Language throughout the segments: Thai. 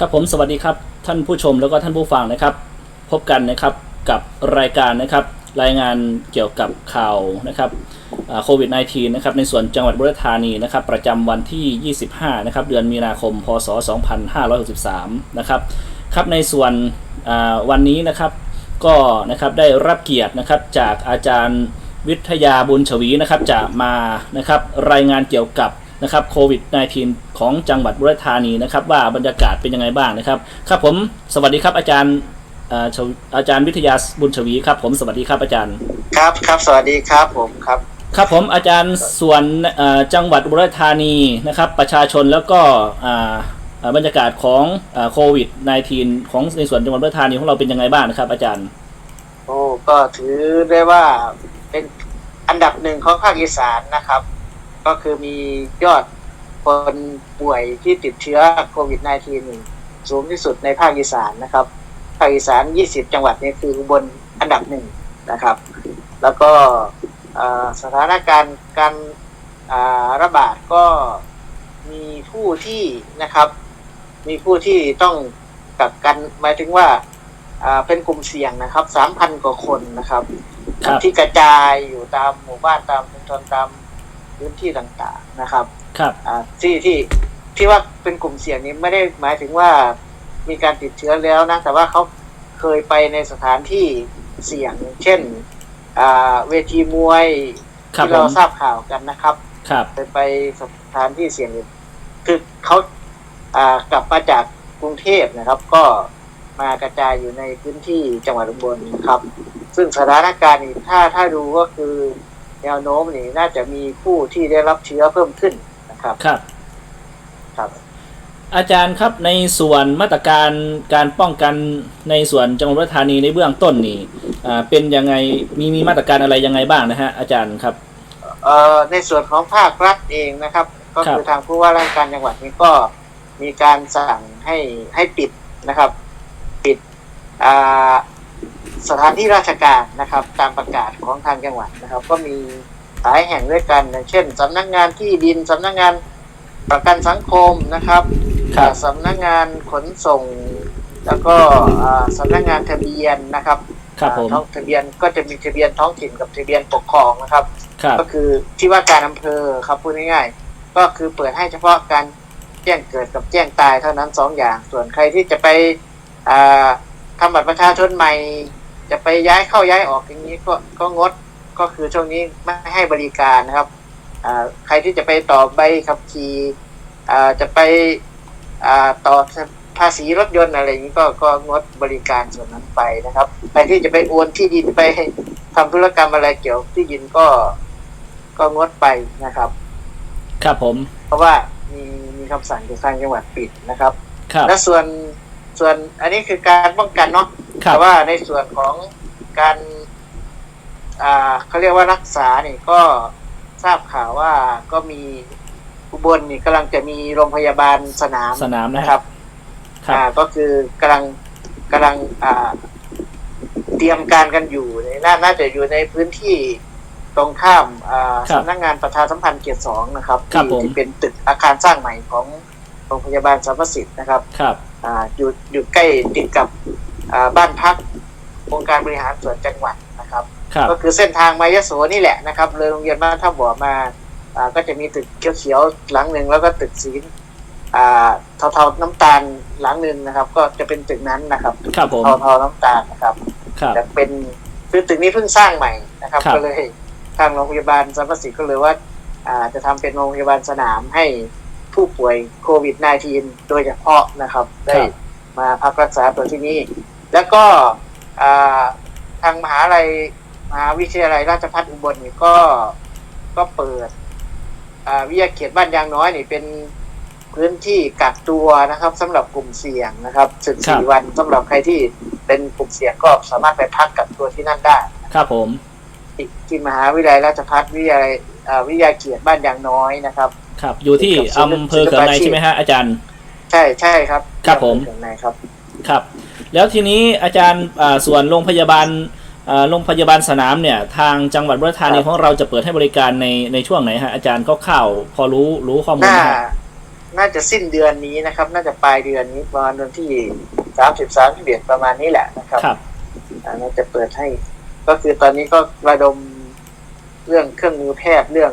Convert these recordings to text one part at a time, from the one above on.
ครับผมสวัสดีครับท่านผู้ชมแล้วก็ท่านผู้ฟังนะครับ พบกันนะครับกับรายการนะครับรายงานเกี่ยวกับข่าวนะครับโควิด -19 นะครับในส่วนจังหวัดบุรีรัมย์ธานีนะครับประจำวันที่ 25 นะครับเดือนมีนาคม พศ 2563 นะครับครับในส่วนวันนี้นะครับก็นะครับได้รับเกียรตินะครับจากอาจารย์วิทยาบุญชวีนะครับจะมานะครับรายงานเกี่ยวกับ นะครับโควิด -19 ของจังหวัดบุรีรัมย์ธานีนะครับว่าบรรยากาศเป็นยังไงบ้างนะครับครับผมสวัสดีครับอาจารย์อ่าชวอาจารย์วิทยาบุญชวีครับผมสวัสดีครับอาจารย์ครับครับสวัสดีครับผมครับครับผมอาจารย์ส่วนเอ่อจังหวัดอุบลราชธานีนะครับประชาชนแล้วก็อ่าอ่าบรรยากาศของอ่าโควิด -19 ของในส่วนจังหวัดอุบลราชธานีของเราเป็นยังไงบ้างนะครับ อาจารย์โอ้ก็ถือได้ว่าเป็นอันดับหนึ่งของภาคอีสานนะครับ ก็คือมียอดคนป่วยที่ติดเชื้อโควิด -19 สูงที่สุดในภาคอีสานนะครับ ภาคอีสาน 20 จังหวัดนี้คืออุบนอันดับหนึ่งนะครับ แล้วก็อ่าสถานการณ์การอ่าระบาดก็มีผู้ที่นะครับ มีผู้ที่ต้องกักกันหมายถึงว่าอ่าเป็นกลุ่มเสี่ยงนะครับสามพันกว่าคนนะครับครับ ที่กระจายอยู่ตามหมู่บ้านตามชุมชนตาม พื้นที่ต่างๆนะครับ ครับ อ่าที่ที่ที่ว่าเป็นกลุ่มเสี่ยงนี้ไม่ได้หมายถึงว่ามีการติดเชื้อแล้วนะ แต่ว่าเขาเคยไปในสถานที่เสี่ยง เช่น อ่า เวทีมวยครับที่ผเรามทราบข่าวกันนะครับ ครับ ไปไปสถานที่เสี่ยงอื่นคือเขาอ่ากลับมาจากกรุงเทพนะครับ ก็มากระจายอยู่ในพื้นที่จังหวัดอุบลนะครับ ซึ่งสถานการณ์นี้ถ้าถ้าดูก็คือ แนวโน้มนี่น่าจะมีผู้ที่ได้รับเชื้อเพิ่มขึ้นนะครับครับ ครับ อาจารย์ครับในส่วนมาตรการการป้องกันในส่วนจังหวัดอุบลราชธานีในเบื้องต้นนี่อ่าเป็นยังไงมีมีมาตรการอะไรยังไงบ้างนะฮะอาจารย์ครับเอ่อในส่วนของภาครัฐเองนะครับ ก็คือทางผู้ว่าราชการจังหวัดนี้ก็มีการสั่งให้ให้ปิดนะครับ ปิดอ่า สถานที่ราชการนะครับ ตามประกาศของทางจังหวัดนะครับ ก็มีหลายแห่งด้วยกันอย่างเช่นสำนักงานที่ดินสำนักงานประกันสังคมนะครับครับอ่าสำนักงานขนส่ง แล้วก็อ่าสำนักงานทะเบียนนะครับครับผมอ่าท้องทะเบียนก็จะมีทะเบียนท้องถิ่นกับทะเบียนปกครองนะครับครับ ก็คือที่ว่าการอำเภอครับพูดง่ายๆ ก็คือเปิดให้เฉพาะการแจ้งเกิดกับแจ้งตายเท่านั้นสองอย่าง ส่วนใครที่จะไปอ่าทำบัตรประชาชนใหม่ จะไปย้ายเข้าย้ายออกอย่างนี้ก็ก็งดก็คือช่วงนี้ไม่ให้บริการนะครับอ่าใครที่จะไปต่อใบขับขี่อ่าจะไปอ่าต่อภาษีรถยนต์อะไรอย่างนี้ก็ก็งดบริการส่วนนั้นไปนะครับใครที่จะไปโอนที่ดินไปทำธุรกรรมอะไรเกี่ยวกับที่ดินก็ก็งดไปนะครับ ครับผม เพราะว่ามีมีคำสั่งจากทางจังหวัดปิดนะครับ ครับและส่วน ส่วนอันนี้คือการป้องกันเนาะครัแต่บว่าในส่วนของการอ่าเขาเรียกว่ารักษานี่ก็ทราบข่าวว่าก็มีอุบลนี่กำลังจะมีโรงพยาบาลสนามสนามนะนะคครัรับบครับอ่าก็คือกำลังกำลังอ่าเตรียมการกันอยู่น่าน่าจะอยู่ในพื้นที่ตรงข้ามอ่าครับสำนักงานประชาสัมพันธ์เกียรติสองนะครับครับที่ผมที่เป็นตึกอาคารสร้างใหม่ของโรงพยาบาลสรรพสิทธิ์นะครับ ครับ อ่าอยู่อยู่ใกล้ติดกับอ่าบ้านพักองค์การบริหารส่วนจังหวัดนะครับครับ ก็คือเส้นทางมายโสนี่แหละนะครับเลยโรงเรียนบ้านท่าบ่อมาอ่าก็จะมีตึกเขียวๆหลังหนึ่งแล้วก็ตึกสีอ่าเทาๆน้ำตาลหลังหนึ่งนะครับ ก็จะเป็นตึกนั้นนะครับครับผมเทาๆน้ำตาลนะครับครับแต่เป็นคือตึกนี้เพิ่งสร้างใหม่นะครับครับก็เลยทางโรงพยาบาลสรรพสิทธิ์ก็เลยว่าอ่าจะทำเป็นโรงพยาบาลสนามให้ ผู้ป่วยโควิด -19 โดยเฉพาะนะครับ ได้ครับมาพักรักษาตัวที่นี่ แล้วก็อ่าทางมหาลัยมหาวิทยาลัยราชภัฏอุบลนี่ก็ก็เปิดอ่าวิทยาเขตบ้านยางน้อยนี่เป็นพื้นที่กักตัวนะครับสำหรับกลุ่มเสี่ยงนะครับครับ14วันสำหรับใครที่เป็นกลุ่มเสี่ยงก็สามารถไปพักกักตัวที่นั่นได้ ครับผมที่ที่มหาวิทยาลัยราชภัฏวิทยาลัยอ่าวิทยาเขตบ้านยางน้อยนะครับ ครับ อยู่ที่ครับอำเภอเขืองในใช่ไหมฮะอาจารย์ ใช่ใช่ครับครับผมที่อำเภอเขืองในครับ ครับ แล้วทีนี้อาจารย์อ่าส่วนโรงพยาบาลอ่าโรงพยาบาลสนามเนี่ย ทางจังหวัดบุรีรัมย์ธานีครับ ของเราจะเปิดให้บริการในในช่วงไหนฮะอาจารย์คร่าวๆพอรู้รู้ข้อมูลน่า ไหมฮะน่าจะสิ้นเดือนนี้นะครับ น่าจะปลายเดือนนี้ประมาณวันที่สามสิบสามสิบเอ็ดประมาณนี้แหละนะครับ ครับ อ่าน่าจะเปิดให้ ก็คือตอนนี้ก็ระดมเรื่องเครื่องมือแพทย์เรื่อง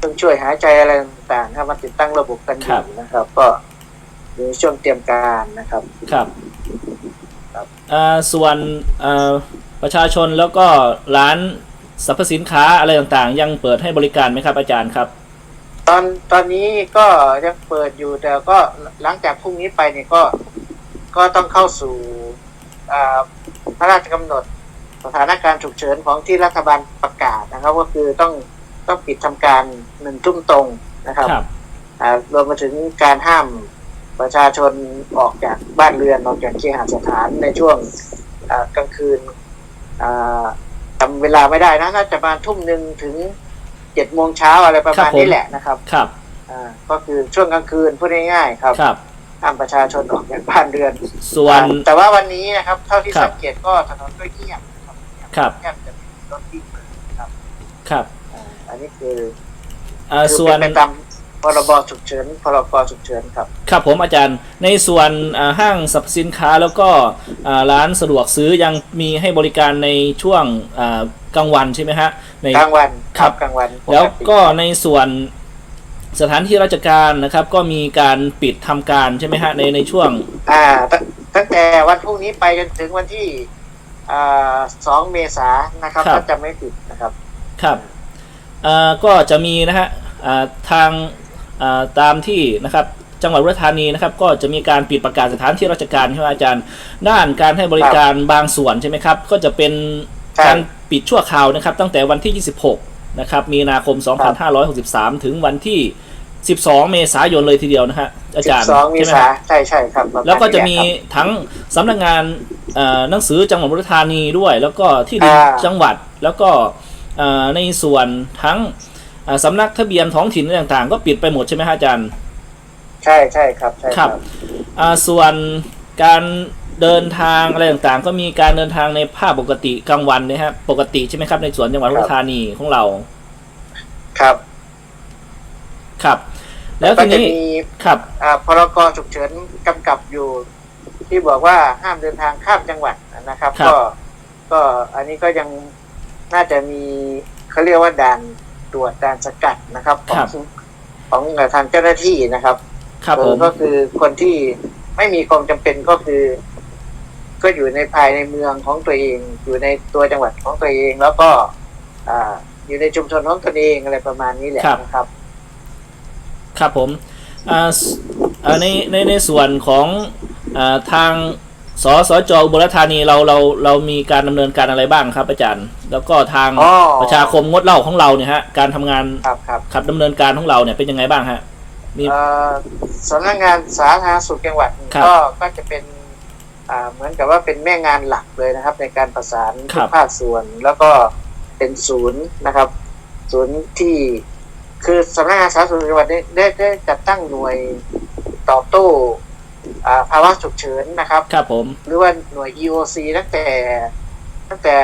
เครื่องช่วยหายใจอะไรต่างๆครับมาติดตั้งระบบกันอครัยู่บนะครับ ก็อยู่ในช่วงเตรียมการนะครับ ครับครับอ่าส่วนอ่าประชาชนแล้วก็ร้านสรรพสินค้าอะไรต่างๆ ยังเปิดให้บริการไหมครับอาจารย์ครับ ตอนตอนนี้ก็ยังเปิดอยู่แต่ก็หลังจากพรุ่งนี้ไปเนี่ยก็ก็ต้องเข้าสู่อ่าพระราชกำหนดสถานการณ์ฉุกเฉินของที่รัฐบาลประกาศนะครับ ก็คือต้อง ต้องปิดทำการหนึ่งทุ่มตรงนะครับครับอ่ารวมมาถึงการห้ามประชาชนออกจากบ้านเรือนออกจากเคหสถานในช่วงอ่ากลางคืนอ่าจำเวลาไม่ได้นะน่าจะประมาณทุ่มหนึ่งถึงเจ็ดโมงเช้าอะไรประมาณนี้แหละนะครับ ครับอ่าก็คือช่วงกลางคืนพูดง่ายๆครับครับห้ามประชาชนออกจากบ้านเรือน ส่วนอ่าแต่ว่าวันนี้นะครับ เท่าที่ครับสังเกตก็ถนนก็เงียบนะครับ ครับแทบจะไมมีรถวิ่งเลยนะครับครับ อ่าอันนี้คืออ่าคือส่วนเป็นไปตามพรบฉุกเฉินพรกฉุกเฉินครับ ครับผมอาจารย์ในส่วนอ่าห้างสรรพสินค้าแล้วก็อ่าร้านสะดวกซื้อยังมีให้บริการในช่วงอ่ากลางวันใช่ไหมฮะใน กลางวันครับ กลางวันปแล้วติก็ในส่วนสถานที่ราชการนะครับ ก็มีการปิดทำการใช่ไหมฮะในในช่วงอ่าตั้งตั้งแต่วันพรุ่งนี้ไปจนถึงวันที่อ่าสองเมษายนนะครับครับถ้าจะไม่ผิดนะครับ ครับอ่า ก็จะมีนะฮะอ่าทางอ่าตามที่นะครับจังหวัดอุดรธานีนะครับก็จะมีการปิดประกาศสถานที่ราชการใช่ไหมอาจารย์ ด้านการให้บริการบางส่วนใช่ไหมครับ ก็จะเป็นใช่การปิดชั่วคราวนะครับ ตั้งแต่วันที่ 26 นะครับ มีนาคม 2563 ถึงวันที่ 12 เมษายนเลยทีเดียวนะฮะอาจารย์สองเมใช่ไหมษาฮะใช่ใช่ครับประาณแล้วก็จะมีนี้แหลครับทั้งสำนักงานเอ่อหนังสือจังหวัดอุดรธานีด้วย แล้วก็ที่ดินอ่าจังหวัดแล้วก็เอ่อ ในส่วนทั้งเอ่อสำนักทะเบียนท้องถิ่นอะไรต่างๆ ก็ปิดไปหมดใช่ไหมฮะอาจารย์ ใช่ใช่ครับใช่คครัรับบอ่าส่วนการเดินทางอะไรต่างๆ ก็มีการเดินทางในภาพปกติกลางวันนะฮะปกติใช่ไหมครับ ในสวนจังหวัดอุดรธานีของเรา ครับ ครับ แล้วก็ทีจะนี้มีครับอ่าพรกฉุกเฉินกำกับอยู่ ที่บอกว่าห้ามเดินทางข้ามจังหวัดนะครับครับก็ก็อันนี้ก็ยัง น่าจะมีเขาเรียกว่าด่านตรวจด่านสกัดนะครับ ของของทางเจ้าหน้าที่นะครับครับเอผอมก็คือคนที่ไม่มีความจำเป็นก็คือ ก็อยู่ในภายในเมืองของตัวเอง อยู่ในตัวจังหวัดของตัวเอง แล้วก็อ่าอยู่ในชุมชนของตนเองอะไรประมาณนี้แหละนะครับ ครับผมอ่าสอ่าในในในส่วนของอาทาง สสจอุบลราชธานีเราเราเรามีการดำเนินการอะไรบ้างครับ อาจารย์ แล้วก็ทางอ๋อประชาคมงดเหล้าของเราเนี่ยฮะการทำงานครับครับขับดำเนินการของเราเนี่ยเป็นยังไงบ้างฮะมีเอ่อสำนักงานสาธารณสุขจังหวัดครับก็ก็จะเป็นอ่าเหมือนกับว่าเป็นแม่งานหลักเลยนะครับ ในการประสานครัทุบกภาคส่วน แล้วก็เป็นศูนย์นะครับ ศูนย์ที่คือสำนักงานสาธารณสุขจังหวัดได้ได้ได้จัดตั้งหน่วยตอบโต้อ่า ภาวะฉุกเฉินนะครับครับผม หรือว่าหน่วย EOC ตั้งแต่ ตั้งแต่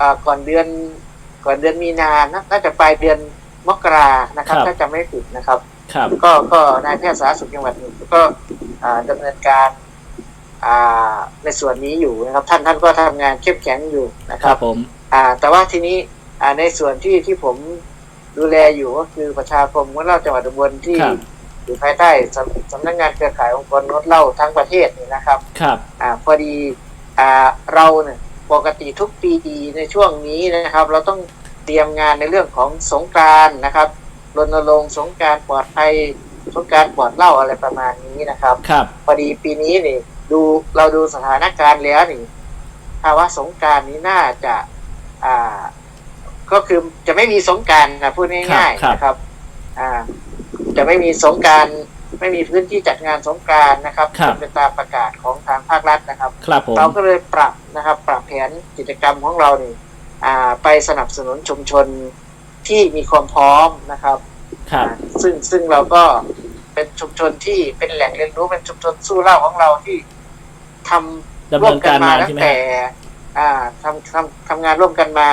อ่าก่อนเดือนก่อนเดือนมีนานะน่าจะปลายเดือนมกรานะครับ ถ้าจำไม่ผิดนะครับ ครับ ก็ก็นายแพทย์สาธารณสุขจังหวัดก็อ่าดำเนินการอ่าในส่วนนี้อยู่นะครับ ท่านท่านก็ทำงานเข้มแข็งอยู่นะคครัรับบผมอ่าแต่ว่าทีนี้อ่าในส่วนที่ที่ผมดูแลอยู่ก็คือประชาคมงดเหล้าจังหวัดอุบลที่ครับ อยู่ภายใต้สำสำนักงานเครือข่ายองค์กรงดเหล้าทั้งประเทศนี่นะครับ ครับ อ่าพอดีอ่าเราเนี่ยปกติทุกปีในช่วงนี้นะครับ เราต้องเตรียมงานในเรื่องของสงกรานต์นะครับรณรงค์สงกรารปลอดภัยสงกรารปลอดเหล้าอะไรประมาณนี้นะครับ ครับ พอดีปีนี้นี่ดูเราดูสถานการณ์แล้วนี่ภาวะสงกรารนี้น่าจะอ่า ก็คือจะไม่มีสงกรารนะพูดง่ายครับๆนะครับ อ่า จะไม่มีสงกรารไม่มีพื้นที่จัดงานสงกรารนะครับครับเป็นไปตามประกาศของทางภาครัฐนะครับ ครับผมเราก็เลยปรับนะครับ ปรับแผนกิจกรรมของเรานี่อ่าไปสนับสนุนชุมชนที่มีความพร้อมนะครับ ครับอ่าซึ่งซึ่งเราก็เป็นชุมชนที่เป็นแหล่งเรียนรู้เป็นชุมชนสู้เหล่าของเราที่ทำดำร่วเนิมนกัการนมามาตั้ใช่งไหมแต่ฮะอ่าทำทำทำงานร่วมกันมา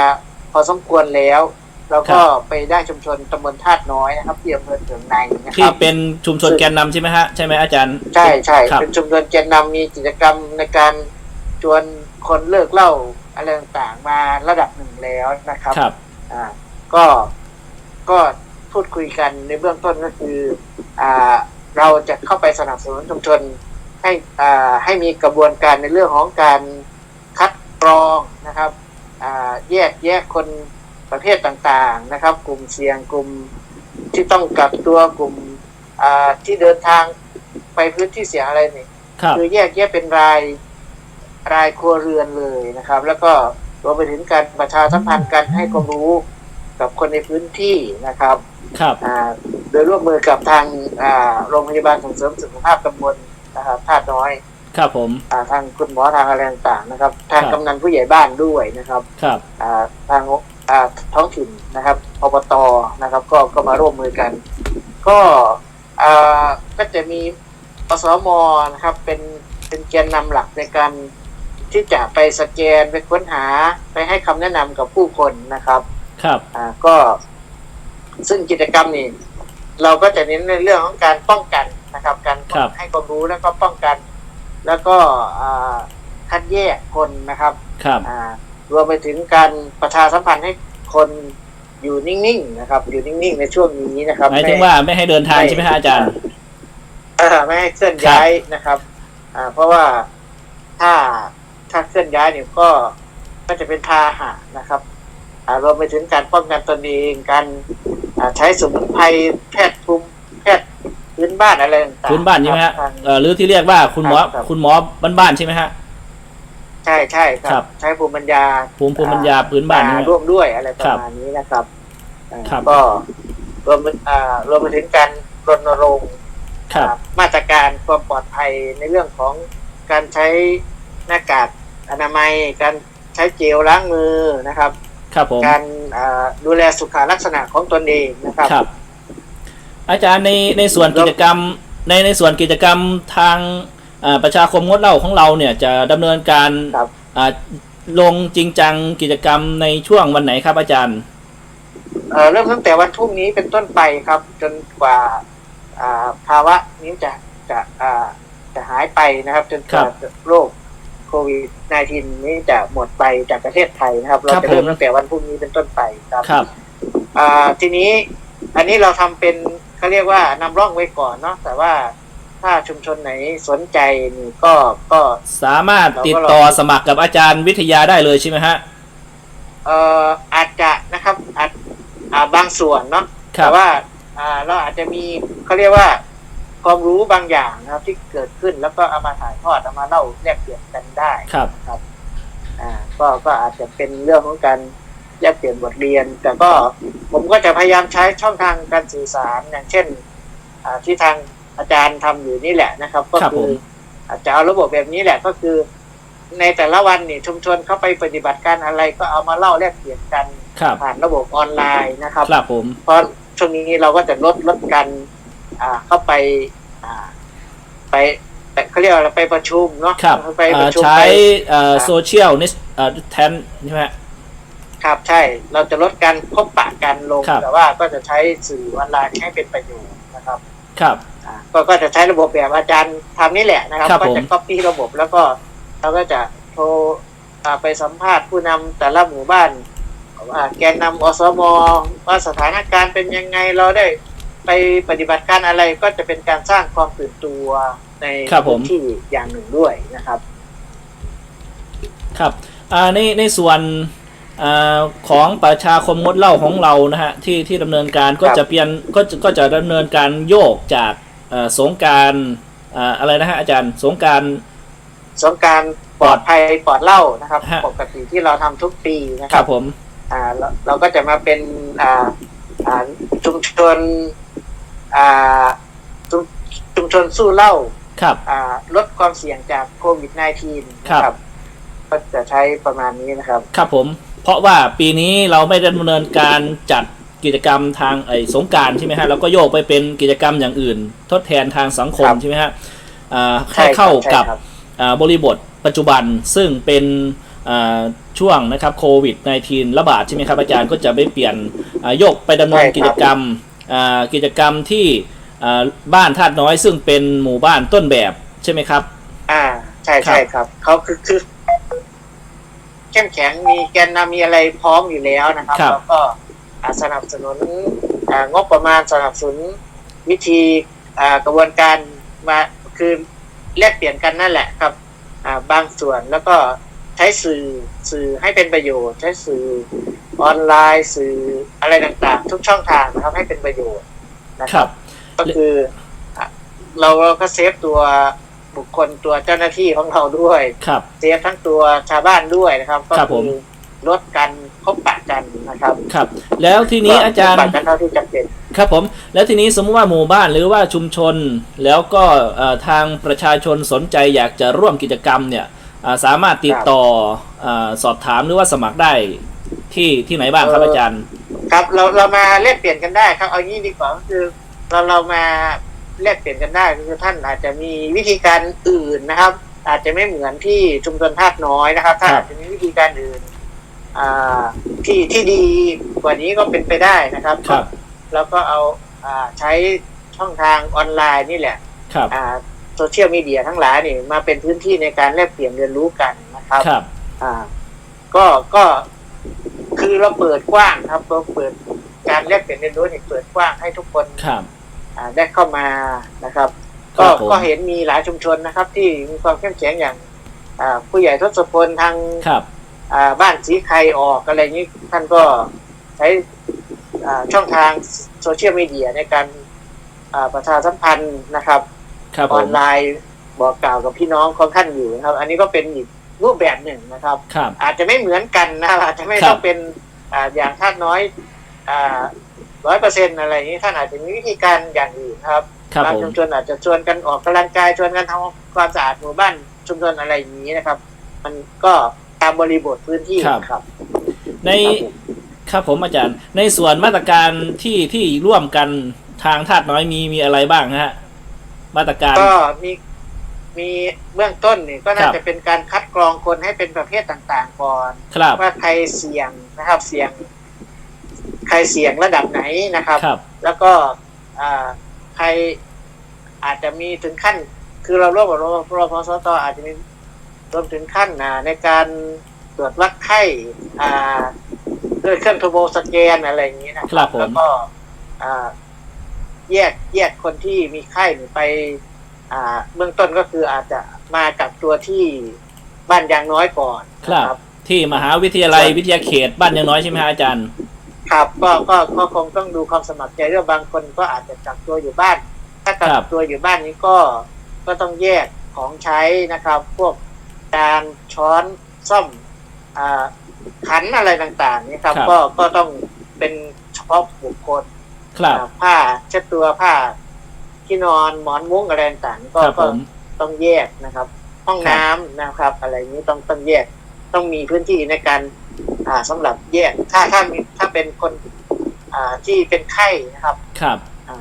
พอสมควรแล้ว แล้วก็ไปได้ชุมชนตำบลธาตุน้อยนะครับที่อำเภอเถิงในนะคที่รับเป็นชุมชนแกนนำใช่ไหมฮะใช่ไหมอาจารย์ ใช่ใช่ครับเป็นชุมชนแกนนำมีกิจกรรมในการชวนคนเลิกเหล้าอะไรต่างๆมาระดับหนึ่งแล้วนะครับ ครับ อ่าก็ก็พูดคุยกันในเบื้องต้นก็คืออ่าเราจะเข้าไปสนับสนุนชุมชนให้อ่าให้มีกระบวนการในเรื่องของการคัดกรองนะครับอ่าแยกแยกคน ประเภทต่างๆนะครับ กลุ่มเสี่ยงกลุ่มที่ต้องกักตัวกลุ่มอ่าที่เดินทางไปพื้นที่เสี่ยงอะไรนี่ครับคือแยกแยะเป็นรายรายครัวเรือนเลยนะครับ แล้วก็รวมไปถึงการประชาสัมพันธ์การให้ความรู้กับคนในพื้นที่นะครับ ครับอ่าโดยร่วมมือกับทางอ่าโรงพยาบาลส่งเสริมสุขภาพตำบลนะครับธาตุน้อย ครับผมอ่าทางคุณหมอทางอะไรต่างๆนะครับ ทางครับกำนันผู้ใหญ่บ้านด้วยนะครับ ครับอ่าทางอ่า ท้องถิ่นนะครับอบตนะครับ ก็ก็มาร่วมมือกัน ก็อ่าก็จะมีอสมนะครับเป็นเป็นแกนนำหลักในการที่จะไปสแกนไปค้นหาไปให้คำแนะนำกับผู้คนนะครับ ครับอ่าก็ซึ่งกิจกรรมนี้เราก็จะเน้นในเรื่องของการป้องกันนะครับ การครับให้ความรู้แล้วก็ป้องกัน แล้วก็อ่าคัดแยกคนนะครับ ครับอ่า รวมไปถึงการประชาสัมพันธ์ให้คนอยู่นิ่งๆนะครับ อยู่นิ่งๆในช่วงนี้นะครับหมายถึงว่าไม่ให้เดินทางใช่ไหมฮะอาจารย์เอ่อไม่ให้เคลื่อนย้ายนะครับ อ่า เพราะว่าถ้าถ้าเคลื่อนย้ายเนี่ยก็ก็จะเป็นพาหะนะครับอ่ารวมไปถึงการป้องกันตนเองการอ่าใช้สมุนไพรแพทย์ภูมิแพทย์พื้นบ้านอะไรต่างๆพื้นบ้านใช่ไหมฮะทางเอ่อหรือที่เรียกว่าคุณหมอครับคุณหมอบ้านๆใช่ไหมฮะ ใช่ใช่คครัรับ บ ใช้ภูมิปัญญาภูมิภูมิปัญญาพื้นบ้านนี่ มาไหมร่วมด้วยอะไรประครับมาณนี้นะครับอ่าครับ ก็รวมอ่ารวมไปถึงการรณรงค์ ครับอ่ามาตรการความปลอดภัยในเรื่องของการใช้หน้ากากอนามัย การใช้เจลล้างมือนะครับ ครับผม การอ่าดูแลสุขลักษณะของตนเองนะครับ ครับ อาจารย์ในในส่วนกิจกรรมในในส่วนกิจกรรมทางอ่า ประชาคมงดเหล้าของเราเนี่ยจะดำเนินการครับอ่าลงจริงจังกิจกรรมในช่วงวันไหนครับอาจารย์เอ่อเริ่มตั้งแต่วันพรุ่งนี้เป็นต้นไปครับ จนกว่าอ่าภาวะนี้จะจะอ่าจะหายไปนะครับ จนกว่าโรคโควิด -19 นี้จะหมดไปจากประเทศไทยนะครับ เราครับจะเริ่ผมมตั้งแต่วันพรุ่งนี้เป็นต้นไปครับครับอ่าทีนี้อันนี้เราทำเป็นเขาเรียกว่านำร่องไว้ก่อนเนาะแต่ว่า ถ้าชุมชนไหนสนใจนี่ก็ก็สามารถติดต่อสมัครกับอาจารย์วิทยาได้เลยใช่ไหมฮะเอ่ออาจจะนะครับอาจอ่าบางส่วนเนาะครัแต่บว่าอ่าเราอาจจะมีเขาเรียกว่าความรู้บางอย่างนะครับ ที่เกิดขึ้นแล้วก็เอามาถ่ายทอดเอามาเล่าแลกเปลี่ยนกันได้ครับอ่าก็ก็อาจจะเป็นเรื่องของการแลกเปลี่ยนบทเรียน แต่ก็ผมก็จะพยายามใช้ช่องทางการสื่อสารอย่างเช่นอ่าที่ทาง อาจารย์ทำอยู่นี่แหละนะครับ ก็ครับคืผอมอาจจะเอาระบบแบบนี้แหละก็คือ ในแต่ละวันนี่ชุมชนเข้าไปปฏิบัติการอะไรก็เอามาเล่าแลกเปลี่ยนกันครับผ่านระบบออนไลน์นะครับครับผมเพราะช่วงนี้เราก็จะลดลดกันอ่าเข้าไปอ่าไปไปเขาเรียกว่าอะไรไปประชุมเนาะครับไปปเอ่อระชุมใช้ไปโซเชียลนิสแทนใช่ไหมฮะครับใช่เราจะลดการพบปะกันลงครับแต่ว่าก็จะใช้สื่อออนไลน์ให้เป็นประโยชน์นะครับ ครับอ่า ก็ก็จะใช้ระบบแบบอาจารย์ทำนี่แหละนะครับ ครับก็ผมจะ copy ระบบแล้วก็เราก็จะโทรอ่าไปสัมภาษณ์ผู้นำแต่ละหมู่บ้านอ่าแกนนำอสมว่าสถานการณ์เป็นยังไงเราได้ไปปฏิบัติการอะไรก็จะเป็นการสร้างความตื่นตัวในครับผม พื้นที่อย่างหนึ่งด้วยนะครับ ครับอ่าในในส่วนอาของประชาคมงดเหล้าของเรานะฮะที่ที่ดำเนินการก็ครับจะเปลี่ยนก็จะก็จะดำเนินการโยกจากเอ่อ สงกรารอะไรนะฮะอาจารย์สงกรารสงกรารปลอดภัยปลอดเหล้านะครับฮะปกติที่เราทำทุกปีนะคครัรับบผมอ่าเราเราก็จะมาเป็นอ่าอ่าชุมชนอ่าชุมชุมชนสู้เหล้าครับอ่าลดความเสี่ยงจากโควิด -19 นะคครัรับบก็จะใช้ประมาณนี้นะครับ ครับผม เพราะว่าปีนี้เราไม่ได้ดำเนินการจัด กิจกรรมทางไอ้สงกรารใช่ไหมฮะเราก็โยกไปเป็นกิจกรรมอย่างอื่น ทดแทนทางสังคมครับใช่ไหมฮะอ่าใช่ให้ครับเข้ากับใช่ครับอ่าบริบทปัจจุบันซึ่งเป็นอ่าช่วงนะครับโควิด -19 ระบาดใช่ไหมครับอาจารย์ก็จะไปเปลี่ยนอ่าโยกไปดำเนินใช่ครับกิจกรรมอ่ากิจกรรมที่อ่าบ้านธาตุน้อยซึ่งเป็นหมู่บ้านต้นแบบใช่ไหมครับ อ่าใช่ใช่ครับเขาคือคือเข้มแข็งมีแกนนำมีอะไรพร้อมอยู่แล้วนะครับครับแล้วก็อ่า สนับสนุนอ่างบประมาณสนับสนุนวิธีอ่ากระบวนการมาคือแลกเปลี่ยนกันนั่นแหละครับอ่าบางส่วนแล้วก็ใช้สื่อสื่อให้เป็นประโยชน์ ใช้สื่อออนไลน์สื่ออะไรต่างๆ ทุกช่องทางนะครับให้เป็นประโยชน์นะคครัรับบก็คืออะเราเราก็เซฟตัวบุคคลตัวเจ้าหน้าที่ของเราด้วยครับเซฟทั้งตัวชาวบ้านด้วยนะครับก็ครับผคืมอ ลดการพบปะกันนะครับ ครับ แล้วทีนี้อาจารย์พบปะกันเท่าที่จำเป็นครับผม แล้วทีนี้สมมติว่าหมู่บ้านหรือว่าชุมชน แล้วก็เอ่อทางประชาชนสนใจอยากจะร่วมกิจกรรมเนี่ยอ่าสามารถติดต่ออาสอบถามหรือว่าสมัครได้ที่ที่ไหนบ้างครับเอ่อออาจารย์ ครับเราเรามาแลกเปลี่ยนกันได้ครับเอางี้ดีกว่าก็คือเราเรามาแลกเปลี่ยนกันได้ก็คือท่านอาจจะมีวิธีการอื่นนะครับ อาจจะไม่เหมือนที่ชุมชนธาตุน้อยนะครับท่านครับอาจจะมีวิธีการอื่นอ่า ที่ที่ดีกว่านี้ก็เป็นไปได้นะครับครับแล้วก็เอาอ่าใช้ช่องทางออนไลน์นี่แหละครับอ่าโซเชียลมีเดียทั้งหลายนี่มาเป็นพื้นที่ในการแลกเปลี่ยนเรียนรู้กันนะครับครับอ่าก็ก็คือเราเปิดกว้างครับเราเปิดการแลกเปลี่ยนเรียนรู้นี่เปิดกว้างให้ทุกคนครับอ่าได้เข้ามานะครับครัก็บผมก็เห็นมีหลายชุมชนนะครับ ที่มีความเข้มแข็งอย่างอ่าผู้ใหญ่ทศพลทางครั บอ่าบ้านสีไข่ออกอะไรอย่างนี้ท่านก็ใช้อ่าช่องทางโซเชียลมีเดียในการอ่าประชาสัมพันธ์นะครับครับอผอนมไลน์บอกกล่าวกับพี่น้องของท่านอยู่นะครับ อันนี้ก็เป็นอีกรูปแบบหนึ่งนะครับครับอาจจะไม่เหมือนกันนะครับอาจจะไม่ครับต้องเป็นอ่าอย่างท่านน้อยร้อยเปอร์เซ็นอะไรอย่างนี้ท่านอาจจะมีวิธีการอย่างอื่นครับครับบางผมชุมชนอาจจะชวนกันออกกำลังกายชวนกันทำความสะอาดหมู่บ้านชุมชนอะไรอย่างนี้นะครับ มันก็ ตามบริบทพื้นที่ครับในครับผมครับผมอาจารย์ ในส่วนมาตรการที่ที่ร่วมกันทางธาตุน้อยมีมีอะไรบ้างฮะ มาตรการ ก็มีมีเบื้องต้นนี่ก็น่าครับ จะเป็นการคัดกรองคนให้เป็นประเภทต่างๆก่อน ครับว่าใครเสี่ยงนะครับเสี่ยง ใครเสี่ยงระดับไหนนะครับ ครับ แล้วก็อ่าใครอาจจะมีถึงขั้น คือเราร่วมกับรพรพสตอาจจะมี รวมถึงขั้นอ่าในการตรวจวัดไข้อ่าด้วยเครื่องโทรโบสแกนอะไรอย่างนี้นะครับผมแล้วก็อ่าแยกแยกคนที่มีไข้นี่ไปอ่าเบื้องต้นก็คืออาจจะมากับตัวที่บ้านยางน้อยก่อนครับนะที่มหาวิทยาลัยวิทยาเขตบ้านยังน้อยใช่ไหมฮะอาจารย์ ครับ ก็ก็ก็คงต้องดูความสมัครใจด้วยบางคนก็อาจจะกักตัวอยู่บ้าน ถ้ากัครักบตัวอยู่บ้านนี้ก็ก็ต้องแยกของใช้นะครับ พวก จานช้อนซ่อมอ่าขันอะไรต่างๆนี่ครับ ก็ก็ต้องเป็นเฉพาะบุคคลครับอ่าผ้าเช็ดตัวผ้าที่นอนหมอนมุ้งอะไรต่างๆก็ครับผก็มต้องแยกนะครับ ห้องครับน้ำนะครับ อะไรนี้ต้องต้องแยกต้องมีพื้นที่ในการ อ่าสำหรับแยก ถ้าถ้ามีถ้าเป็นคนอ่าที่เป็นไข้นะครับ ครับอ่า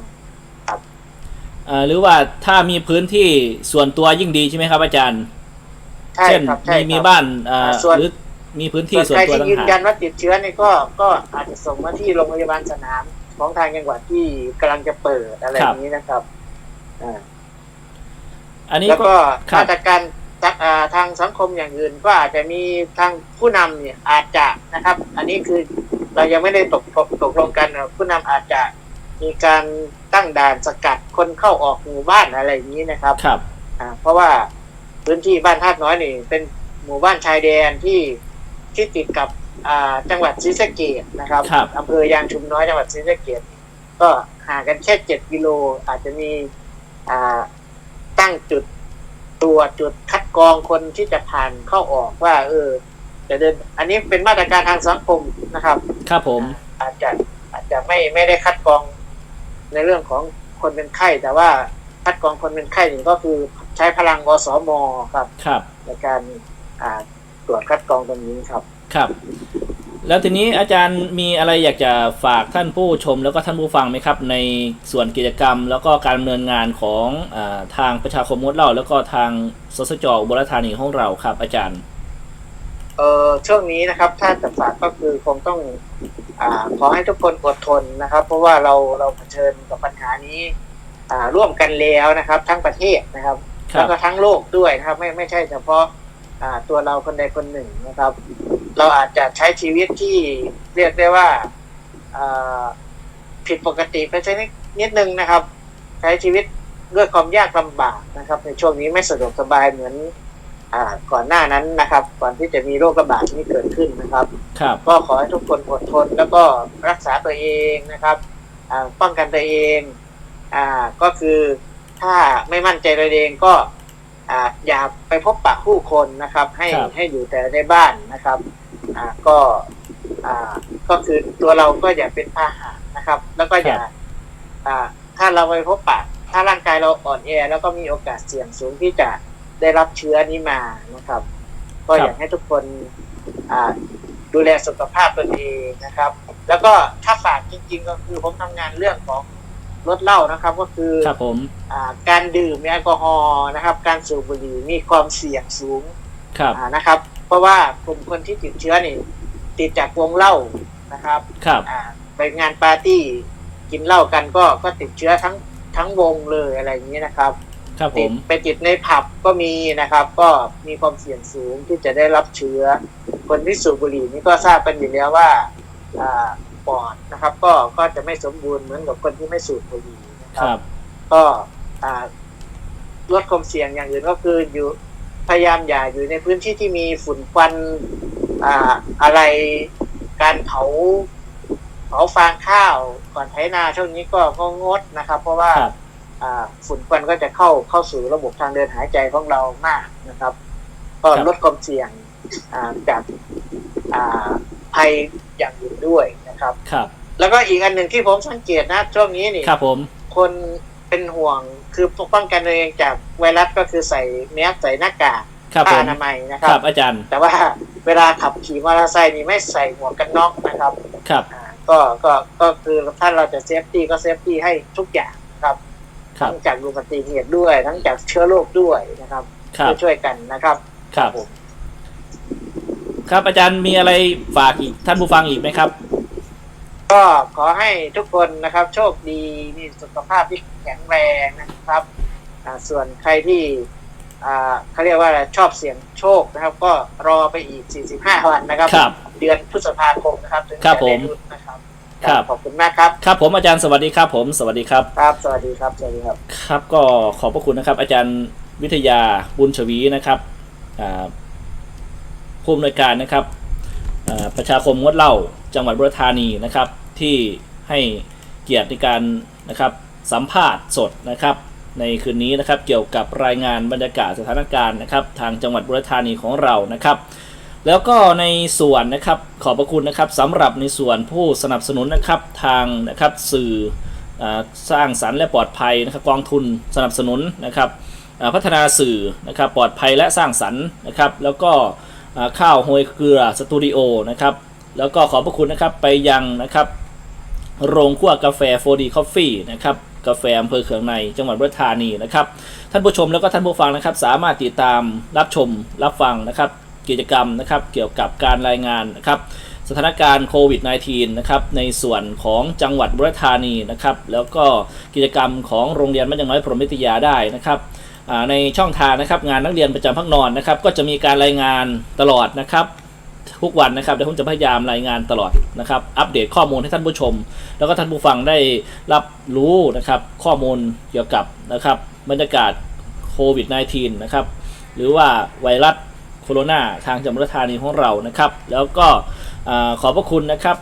เอ่อหรือว่าถ้ามีพื้นที่ส่วนตัวยิ่งดีใช่ไหมครับอาจารย์ ใช่เช่นครับใช่มีครับมีบ้านเอ่ออ่าส่วน หรือมีพื้นที่ส่วนส่วนใครตัวที่ต่างยืนยัหานกว่าติดเชื้อนี่ก็ก็อาจจะส่งมาที่โรงพยาบาลสนามของทางจังหวัดที่กำลังจะเปิดอะไรอย่างนี้นะครับอ่าอันนี้แล้วก็ ก็ครับ มาตรการจากอ่าทางสังคมอย่างอื่น ก็อาจจะมีทางผู้นำเนี่ยอาจจะนะครับ อันนี้คือเรายังไม่ได้ตกตกตกลงกันนะผู้นำอาจจะมีการตั้งด่านสกัดคนเข้าออกหมู่บ้านอะไรอย่างนี้นะครับ ครับ อ่าเพราะว่า พื้นที่บ้านธาตุน้อยนี่ เป็นหมู่บ้านชายแดนที่ที่ติดกับอ่าจังหวัดศรีสะเกดนะครับครับอำเภอยางชุมน้อยจังหวัดศรีสะเกดก็ห่างกันแค่เจ็ดกิโล อาจจะมีอ่าตั้งจุดตรวจจุดคัดกรองคนที่จะผ่านเข้าออกว่า เออจะเดิน อันนี้เป็นมาตรการทางสังคมนะครับ ครับผม อาจจะอาจจะไม่ไม่ได้คัดกรองในเรื่องของคนเป็นไข้แต่ว่าคัดกรองคนเป็นไข้นี่ก็คือ ใช้พลังอสมครับ ครับ ในการอ่าตรวจคัดกรองตรงนี้ครับ ครับ แล้วทีนี้อาจารย์มีอะไรอยากจะฝากท่านผู้ชมแล้วก็ท่านผู้ฟังไหมครับ ในส่วนกิจกรรม แล้วก็การดำเนินงานของอาทางประชาคมมดเล่าแล้วก็ทางสสจอุบลราชธานีของเราครับ อาจารย์ เอ่อช่วงนี้นะครับถ้าจะฝากก็คือคงต้องอ่าขอให้ทุกคนอดทนนะครับ เพราะว่าเราเราเผชิญกับปัญหานี้อ่าร่วมกันแล้วนะครับ ทั้งประเทศนะครับ คแล้รัวบก็ทั้งโลกด้วยนะครับ ไม่ไม่ใช่เฉพาะอ่าตัวเราคนใดคนหนึ่งนะครับ เราอาจจะใช้ชีวิตที่เรียกได้ว่าอ่าผิดปกติไปสักนิดนิดนึงนะครับ ใช้ชีวิตด้วยความยากลำบากนะครับ ในช่วงนี้ไม่สะดวกสบายเหมือน อ่าก่อนหน้านั้นนะครับ ก่อนที่จะมีโรคระบาดนี้เกิดขึ้นนะครับ ครับ ก็ขอให้ทุกคนอดทนแล้วก็รักษาตัวเองนะครับอ่าป้องกันตัวเองอ่าก็คือ ถ้าไม่มั่นใจตัวเองก็อ่าอย่าไปพบปะผู้คนนะครับ ให้ครับ ให้อยู่แต่ในบ้านนะครับ อ่าก็อ่าก็คือตัวเราก็อย่าเป็นพาหะนะครับ แล้วก็อย่าอ่าถ้าเราไปพบปะ ถ้าร่างกายเราอ่อนแอแล้วก็มีโอกาสเสี่ยงสูงที่จะได้รับเชื้อนี้มานะครับ ก็อยากให้ทุกคนอ่าดูแลสุขภาพตัวเองนะครับ แล้วก็ถ้าฝากจริง ๆ ก็คือผมทำงานเรื่องของ ลดเหล้านะครับ ก็คือครับผมอ่าการดื่มแอลกอฮอล์นะครับ การสูบบุหรี่มีความเสี่ยงสูงครับอ่านะครับ เพราะว่ากลุ่มคนที่ติดเชื้อนี่ติดจากวงเหล้านะครับครับอ่าไปงานปาร์ตี้กินเหล้ากันก็ก็ติดเชื้อทั้งทั้งวงเลยอะไรอย่างนี้นะครับครับผติดมไปติดในผับก็มีนะครับ ก็มีความเสี่ยงสูงที่จะได้รับเชื้อ คนที่สูบบุหรี่นี่ก็ทราบกันอยู่แล้วว่าอ่า ปอดนะครับ ก็ก็จะไม่สมบูรณ์เหมือนกับคนที่ไม่สูบบุหรี่นะคครับรับ ก็อ่าลดความเสี่ยงอย่างอื่นก็คืออยู่พยายามอย่าอยู่ในพื้นที่ที่มีฝุ่นควันอ่าอะไรการเผาเผาฟางข้าวก่อนไถนาช่วงนี้ก็ก็งดนะครับ เพราะว่าครับอ่าฝุ่นควันก็จะเข้าเข้าสู่ระบบทางเดินหายใจของเรามากนะครับ ก็ครับลดความเสี่ยงอ่าจากอ่าภัยอย่างอื่นด้วยนะ ครับ ครับ แล้วก็อีกอันหนึ่งที่ผมสังเกตนะช่วงนี้นี่ครับผม คนเป็นห่วงคือปกป้องกันตัวเองจากไวรัสก็คือใส่แมสใส่หน้ากากครับผผ้ามอนามัยนะคครัรับ บ อาจารย์ แต่ว่าเวลาขับขี่มอเตอร์ไซค์นี่ไม่ใส่หมวกกันน็อกนะครับครับ อ่าก็ก็ก็คือถ้าเราจะเซฟตี้ก็เซฟตี้ให้ทุกอย่างนะครับครับทั้งจากอุบัติเหตุด้วย ทั้งจากเชื้อโรคด้วยนะครับครับ ช่วยๆกันนะครับ ครับผมครับ อาจารย์มีอะไรฝากอีกท่านผู้ฟังอีกไหมครับ ก็ขอให้ทุกคนนะครับ โชคดีมีสุขภาพที่แข็งแรงนะครับอ่าส่วนใครที่อ่าเขาเรียกว่าอะไรชอบเสี่ยงโชคนะครับ ก็รอไปอีก 45 วันนะครับครับเดือนพฤษภาคมนะครับถึงครับจะผได้มลุ้นนะครับครับขอบคุณมากครับครับผมอาจารย์สวัสดีครับผมสวัสดีครับครับ สวัสดีครับสวัสดีครับ ครับก็ขอบพระคุณนะครับ อาจารย์วิทยาบุญชวีนะครับอ่าผู้อำนวยการนะครับอ่าประชาคมงดเหล้าจังหวัดบุรีรัมย์ธานีนะครับ ที่ให้เกียรติในการนะครับสัมภาษณ์สดนะครับ ในคืนนี้นะครับเกี่ยวกับรายงานบรรยากาศสถานการณ์นะครับ ทางจังหวัดบุรีรัมย์ธานีของเรานะครับ แล้วก็ในส่วนนะครับขอบพระคุณนะครับสำหรับในส่วนผู้สนับสนุนนะครับทางนะครับสื่ออสร้างสรรค์และปลอดภัยนะครับกองทุนสนับสนุนนะครับพัฒนาสื่อนะครับปลอดภัยและสร้างสรรค์นะครับ แล้วก็ข้าวโฮยเกลือสตูดิโอนะครับแล้วก็ขอบพระคุณนะครับไปยังนะครับ โรงคั่วกาแฟโฟดีคอฟฟี่นะครับกาแฟอำเภอเขืองในจังหวัดบุรีรัมย์ธานีนะครับ ท่านผู้ชมแล้วก็ท่านผู้ฟังนะครับ สามารถติดตามรับชมรับฟังนะครับ กิจกรรมนะครับ เกี่ยวกับการรายงานนะครับ สถานการณ์โควิด -19 นะครับในส่วนของจังหวัดบุรีรัมย์ธานีนะครับ แล้วก็กิจกรรมของโรงเรียนมัธยมน้อยพรหมวิทยาได้นะครับในช่องทางนะครับ งานนักเรียนประจำพักนอนนะครับ ก็จะมีการรายงานตลอดนะครับ ทุกวันนะครับเดี๋ยวผมจะพยายามรายงานตลอดนะครับ อัปเดตข้อมูลให้ท่านผู้ชม แล้วก็ท่านผู้ฟังได้รับรู้นะครับข้อมูลเกี่ยวกับนะครับบรรยากาศโควิด -19 นะครับหรือว่าไวรัสโคโรนาทางจังหวัดธานีของเรานะครับ แล้วก็อขอบพระคุณนะครับ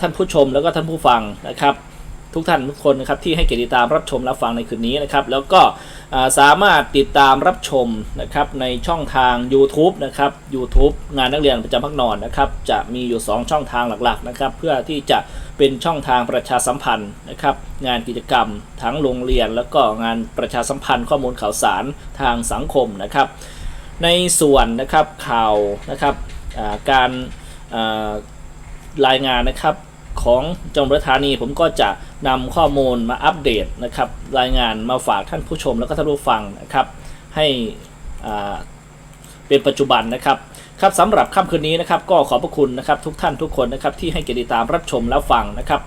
ท่านผู้ชมแล้วก็ท่านผู้ฟังนะครับ ทุกท่านทุกคนนะครับที่ให้เกียรติตามรับชมรับฟังในคืนนี้นะครับ แล้วก็สามารถติดตามรับชมนะครับในช่องทาง YouTube นะครับ YouTube งานนักเรียนประจำพักนอนนะครับจะมีอยู่ 2 ช่องทางหลักๆนะครับเพื่อที่จะเป็นช่องทางประชาสัมพันธ์นะครับงานกิจกรรมทั้งโรงเรียน แล้วก็งานประชาสัมพันธ์ข้อมูลข่าวสารทางสังคมนะครับ ในส่วนนะครับข่าวนะครับการรายงานนะครับ ของจังหวัดธานี ผมก็จะนำข้อมูลมาอัปเดตนะครับรายงานมาฝากท่านผู้ชมแล้วก็ท่านผู้ฟังนะครับให้เป็นปัจจุบันนะครับครับสำหรับค่ำคืนนี้นะครับก็ขอบพระคุณนะครับทุกท่านทุกคนนะครับที่ให้เกียรติตามรับชมแล้วฟังนะครับ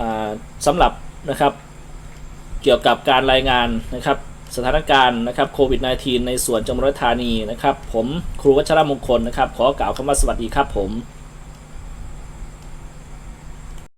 อ่าสำหรับนะครับเกี่ยวกับการรายงานนะครับสถานการณ์นะครับโควิด -19 ในส่วนจังหวัดธานีนะครับผมครูวัชรมงคลนะครับขอกล่าวคำว่าสวัสดีครับผม